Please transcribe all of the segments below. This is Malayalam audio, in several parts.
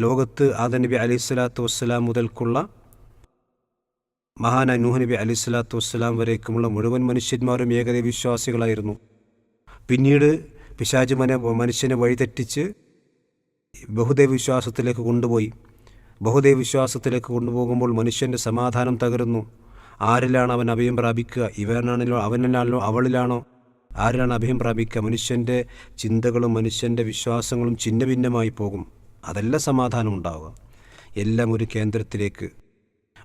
ലോകത്ത് ആദ നബി അലൈഹി സ്വലാത്തു വസ്സലാം മുതൽക്കുള്ള മഹാന നൂഹ് നബി അലൈഹി സ്വലാത്തു വസ്സലാം വരേക്കുമുള്ള മുഴുവൻ മനുഷ്യന്മാരും ഏകദൈവ വിശ്വാസികളായിരുന്നു പിന്നീട് പിശാജ് മന മനുഷ്യനെ വഴിതെറ്റിച്ച് ബഹുദൈവ വിശ്വാസത്തിലേക്ക് കൊണ്ടുപോയി. ബഹുദൈവ വിശ്വാസത്തിലേക്ക് കൊണ്ടുപോകുമ്പോൾ മനുഷ്യന്റെ സമാധാനം തകരുന്നു. ആരിലാണ് അവൻ അഭയം പ്രാപിക്കുക? ഇവനാണല്ലോ അവനിലാണല്ലോ അവളിലാണോ? ആരിലാണ് അഭയം പ്രാപിക്കുക? മനുഷ്യന്റെ ചിന്തകളും മനുഷ്യന്റെ വിശ്വാസങ്ങളും ഛിന്നഭിന്നമായി പോകും. അതല്ല സമാധാനം ഉണ്ടാവുക. എല്ലാം ഒരു കേന്ദ്രത്തിലേക്ക്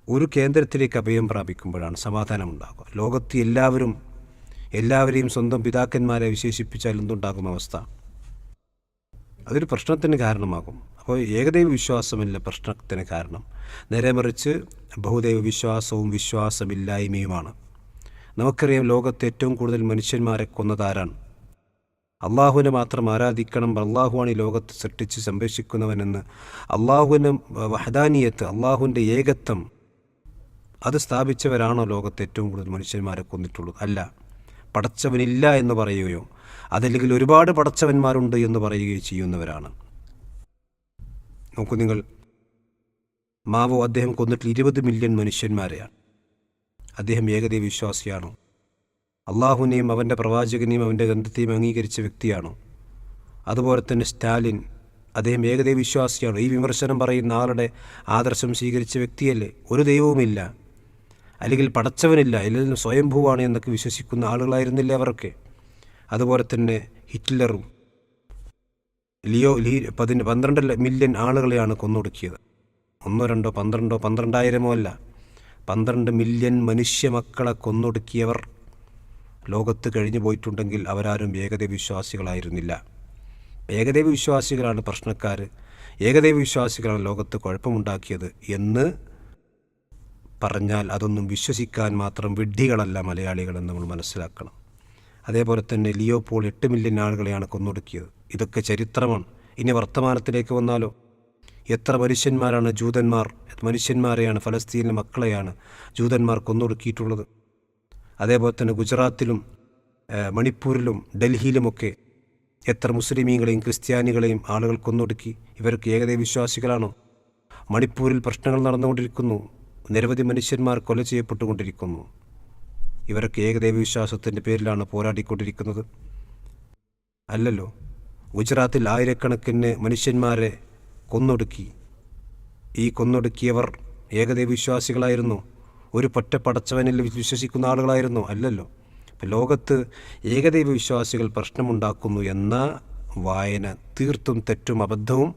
ഒരു കേന്ദ്രത്തിലേക്ക് അഭയം പ്രാപിക്കുമ്പോഴാണ് സമാധാനം ഉണ്ടാകുക ലോകത്ത് എല്ലാവരും എല്ലാവരെയും സ്വന്തം പിതാക്കന്മാരെ വിശേഷിപ്പിച്ചാൽ എന്തുണ്ടാകും അവസ്ഥ? അതൊരു പ്രശ്നത്തിന് കാരണമാകും. അപ്പോൾ ഏകദൈവ വിശ്വാസമല്ല പ്രശ്നത്തിന് കാരണം. നേരെ മറിച്ച് ബഹുദൈവ വിശ്വാസവും വിശ്വാസമില്ലായ്മയുമാണ്. നമുക്കറിയാം ലോകത്ത് ഏറ്റവും കൂടുതൽ മനുഷ്യന്മാരെ കൊന്നതാരാണ് അള്ളാഹുവിനെ മാത്രം ആരാധിക്കണം അള്ളാഹുവാണ് ഈ ലോകത്ത് സൃഷ്ടിച്ച് സംരക്ഷിക്കുന്നവനെന്ന്. അള്ളാഹുവിന് വഹദാനിയത്ത് അള്ളാഹുവിന്റെ ഏകത്വം അത് സ്ഥാപിച്ചവരാണോ ലോകത്ത് ഏറ്റവും കൂടുതൽ മനുഷ്യന്മാരെ കൊന്നിട്ടുള്ളത്? അല്ല. പടച്ചവനില്ല എന്ന് പറയുകയോ അതല്ലെങ്കിൽ ഒരുപാട് പടച്ചവന്മാരുണ്ട് എന്ന് പറയുകയോ ചെയ്യുന്നവരാണ്. നോക്കൂ നിങ്ങൾ. മാവോ അദ്ദേഹം കൊന്നിട്ട് ഇരുപത് മില്യൺ മനുഷ്യന്മാരെയാണ്. അദ്ദേഹം ഏകദൈവ വിശ്വാസിയാണോ അള്ളാഹുവിനെയും അവന്റെ പ്രവാചകനെയും അവന്റെ ഗ്രന്ഥത്തെയും അംഗീകരിച്ച വ്യക്തിയാണോ? അതുപോലെ തന്നെ സ്റ്റാലിൻ അദ്ദേഹം ഏകദൈവ വിശ്വാസിയാണോ. ഈ വിമർശനം പറയുന്ന ആളുടെ ആദർശം സ്വീകരിച്ച വ്യക്തിയല്ലേ? ഒരു ദൈവവുമില്ല. അല്ലെങ്കിൽ പടച്ചവനില്ല. അല്ലെങ്കിൽ സ്വയംഭൂവാണ് എന്നൊക്കെ വിശ്വസിക്കുന്ന ആളുകളായിരുന്നില്ല അവരൊക്കെ? അതുപോലെ തന്നെ ഹിറ്റ്ലറും. ലിയോ ലീ പതിന് പന്ത്രണ്ട് മില്യൺ ആളുകളെയാണ് കൊന്നൊടുക്കിയത്. ഒന്നോ രണ്ടോ പന്ത്രണ്ടോ പന്ത്രണ്ടായിരമോ അല്ല. പന്ത്രണ്ട് മില്യൺ മനുഷ്യ മക്കളെ കൊന്നൊടുക്കിയവർ ലോകത്ത് കഴിഞ്ഞു പോയിട്ടുണ്ടെങ്കിൽ അവരാരും ഏകദൈവ വിശ്വാസികളായിരുന്നില്ല ഏകദൈവ വിശ്വാസികളാണ് പ്രശ്നക്കാർ ഏകദൈവ വിശ്വാസികളാണ് ലോകത്ത് കുഴപ്പമുണ്ടാക്കിയത് എന്ന് പറഞ്ഞാൽ അതൊന്നും വിശ്വസിക്കാൻ മാത്രം വിഡ്ഢികളല്ല മലയാളികളെന്ന് നമ്മൾ മനസ്സിലാക്കണം. അതേപോലെ തന്നെ ലിയോ പോൾ എട്ട് മില്യൺ ആളുകളെയാണ് കൊന്നൊടുക്കിയത്. ഇതൊക്കെ ചരിത്രമാണ്. ഇനി വർത്തമാനത്തിലേക്ക് വന്നാലോ? എത്ര മനുഷ്യന്മാരാണ് ജൂതന്മാർ? മനുഷ്യന്മാരെയാണ് ഫലസ്തീനിലെ മക്കളെയാണ് ജൂതന്മാർ കൊന്നൊടുക്കിയിട്ടുള്ളത്. അതേപോലെ തന്നെ ഗുജറാത്തിലും മണിപ്പൂരിലും ഡൽഹിയിലുമൊക്കെ എത്ര മുസ്ലിമീങ്ങളെയും ക്രിസ്ത്യാനികളെയും ആളുകൾ കൊന്നൊടുക്കി ഇവർക്ക് ഏകദൈവ വിശ്വാസികളാണോ മണിപ്പൂരിൽ പ്രശ്നങ്ങൾ നടന്നുകൊണ്ടിരിക്കുന്നു. നിരവധി മനുഷ്യന്മാർ കൊല ചെയ്യപ്പെട്ടുകൊണ്ടിരിക്കുന്നു. ഇവരൊക്കെ ഏകദൈവ വിശ്വാസത്തിന്റെ പേരിലാണ് പോരാടിക്കൊണ്ടിരിക്കുന്നത്. അല്ലല്ലോ ഗുജറാത്തിൽ ആയിരക്കണക്കിന് മനുഷ്യന്മാരെ കൊന്നൊടുക്കി. ഈ കൊന്നൊടുക്കിയവർ ഏകദൈവ വിശ്വാസികളായിരുന്നു ഒരു പൊറ്റ പടച്ചവനിൽ വിശ്വസിക്കുന്ന ആളുകളായിരുന്നു. അല്ലല്ലോ. ലോകത്ത് ഏകദൈവ വിശ്വാസികൾ പ്രശ്നമുണ്ടാക്കുന്നു എന്ന വായന തീർത്തും തെറ്റും അബദ്ധവും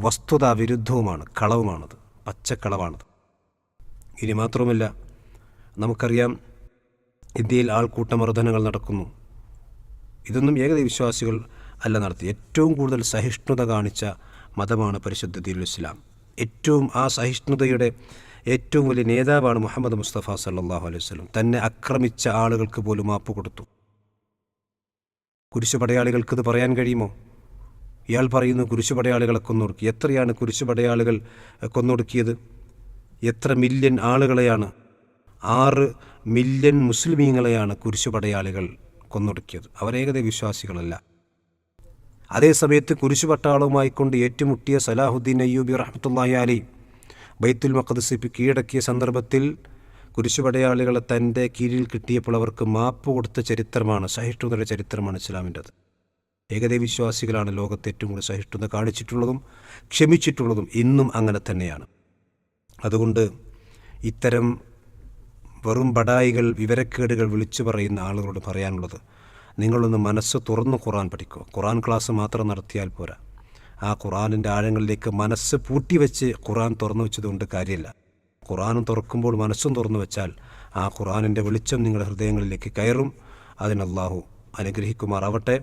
വസ്തുതാ വിരുദ്ധവുമാണ് കളവുമാണത് പച്ചക്കളവാണത്. ഇനി മാത്രവുമല്ല നമുക്കറിയാം ഇന്ത്യയിൽ ആൾക്കൂട്ടമർദ്ദനങ്ങൾ നടക്കുന്നു. ഇതൊന്നും ഏകദൈവ വിശ്വാസികൾ അല്ല നടത്തി ഏറ്റവും കൂടുതൽ സഹിഷ്ണുത കാണിച്ച മതമാണ് പരിശുദ്ധ ദീനുൽ ഇസ്ലാം. ഏറ്റവും ആ സഹിഷ്ണുതയുടെ ഏറ്റവും വലിയ നേതാവാണ് മുഹമ്മദ് മുസ്തഫ സല്ലാഹു അലൈഹി വസല്ലം. തന്നെ ആക്രമിച്ച ആളുകൾക്ക് പോലും മാപ്പ് കൊടുത്തു. കുരിശുപടയാളികൾക്ക് ഇത് പറയാൻ കഴിയുമോ? ഇയാൾ പറയുന്നു കുരിശുപടയാളികളെ കൊന്നൊടുക്കി. എത്രയാണ് കുരിശുപടയാളികൾ കൊന്നൊടുക്കിയത്? എത്ര മില്യൺ ആളുകളെയാണ് ആറ് മില്യൺ മുസ്ലിമീങ്ങളെയാണ് കുരിശുപടയാളികൾ കൊന്നൊടുക്കിയത്? അവരേകത വിശ്വാസികളല്ല. അതേസമയത്ത് കുരിശുപട്ടാളവുമായി കൊണ്ട് ഏറ്റുമുട്ടിയ സലാഹുദ്ദീൻ അയ്യൂബി റഹ്മത്തുല്ലാഹി അലി ബൈത്തുൽ മഖദസ് കീഴടക്കിയ സന്ദർഭത്തിൽ കുരിശുപടയാളികളെ തന്റെ കീഴിൽ കിട്ടിയപ്പോൾ അവർക്ക് മാപ്പ് കൊടുത്ത ചരിത്രമാണ് സഹിഷ്ണുതയുടെ ചരിത്രമാണ് ഇസ്ലാമിന്റെത്. ഏകദൈവ വിശ്വാസികളാണ് ലോകത്ത് ഏറ്റവും കൂടുതൽ സഹിഷ്ണുത കാണിച്ചിട്ടുള്ളതും ക്ഷമിച്ചിട്ടുള്ളതും ഇന്നും അങ്ങനെ തന്നെയാണ്. അതുകൊണ്ട് ഇത്തരം വെറും ബടായികൾ വിവരക്കേടുകൾ വിളിച്ചു പറയുന്ന ആളുകളോട് പറയാനുള്ളത് നിങ്ങളൊന്ന് മനസ്സ് തുറന്ന് ഖുറാൻ പഠിക്കുക. ഖുറാൻ ക്ലാസ് മാത്രം നടത്തിയാൽ പോരാ. ആ ഖുറാനിന്റെ ആഴങ്ങളിലേക്ക് മനസ്സ് പൂട്ടിവെച്ച് ഖുറാൻ തുറന്നു വെച്ചതുകൊണ്ട് കാര്യമില്ല. ഖുറാനും തുറക്കുമ്പോൾ മനസ്സും തുറന്നു വെച്ചാൽ ആ ഖുറാനിന്റെ വെളിച്ചം നിങ്ങളുടെ ഹൃദയങ്ങളിലേക്ക് കയറും. അതിനല്ലാഹു അനുഗ്രഹിക്കുമാറാവട്ടെ.